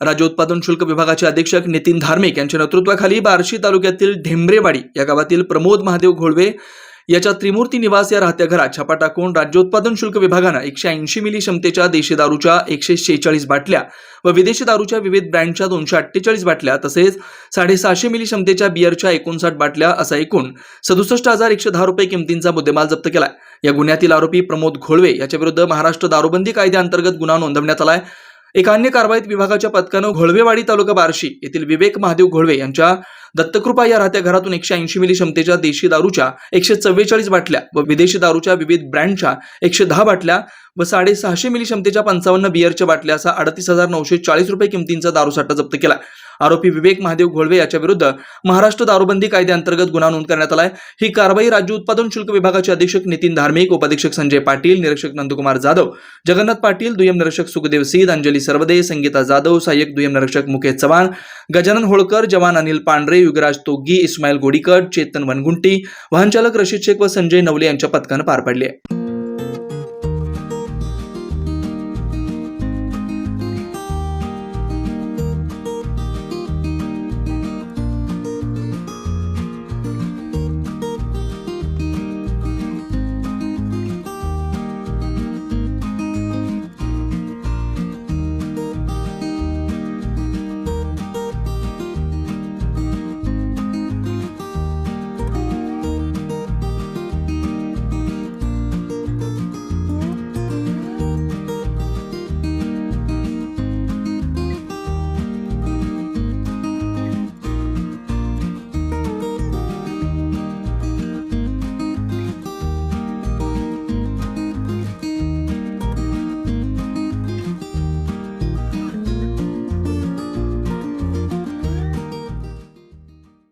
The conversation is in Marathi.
राज्य उत्पादन शुल्क विभागाचे अधीक्षक नितीन धार्मिक यांच्या नेतृत्वाखाली बार्शी तालुक्यातील ढेंबरेवाडी या गावातील प्रमोद महादेव घोळवे याच्या त्रिमूर्ती निवास या राहत्या घरात छापा टाकून राज्य उत्पादन शुल्क विभागानं एकशे ऐंशी मिली क्षमतेच्या देशी दारूच्या एकशे शेहेचाळीस बाटल्या व विदेशी दारूच्या विविध ब्रँडच्या दोनशे अठ्ठेचाळीस बाटल्या तसेच साडेसहाशे मिली क्षमतेच्या बिअरच्या एकोणसाठ बाटल्या असा एकूण सदुसष्ट हजार एकशे दहा रुपये किमतींचा मुद्देमाल जप्त केलाय. या गुन्ह्यातील आरोपी प्रमोद घोळवे याच्या विरुद्ध महाराष्ट्र दारूबंदी कायद्याअंतर्गत गुन्हा नोंदवण्यात आला आहे एका अन्य कारवाईत विभागाच्या पथकानं घोळवेवाडी तालुका बार्शी येथील विवेक महादेव घोळवे यांच्या दत्तकृपा या राहत्या घरातून एकशे ऐंशी मिली क्षमतेच्या देशी दारूच्या एकशे चव्वेचाळीस बाटल्या व विदेशी दारूच्या विविध ब्रँडच्या एकशे दहा बाटल्या व साडेसहाशे मिली क्षमतेच्या पंचावन्न बियरच्या बाटल्या असा अडतीस हजार नऊशे चाळीस रुपये किमतींचा दारूसाठा जप्त केला. आरोपी विवेक महादेव घोळवे याच्या विरुद्ध महाराष्ट्र दारूबंदी कायद्याअंतर्गत गुन्हा नोंद करण्यात आलाय. ही कारवाई राज्य उत्पादन शुल्क विभागाचे अधीक्षक नितीन धार्मिक उपाधीक्षक संजय पाटील निरीक्षक नंदकुमार जाधव जगन्नाथ पाटील दुय्यम निरीक्षक सुखदेव सीद अंजली सरवदे संगीता जाधव सहाय्यक दुय्यम निरीक्षक मुकेश चव्हाण गजानन होळकर जवान अनिल पांढरे युगराज तोगी इस्माईल गोडीकट चेतन वनगुंटी वाहनचालक रशीद शेख व संजय नवले यांच्या पथकानं पार पाडली आहे.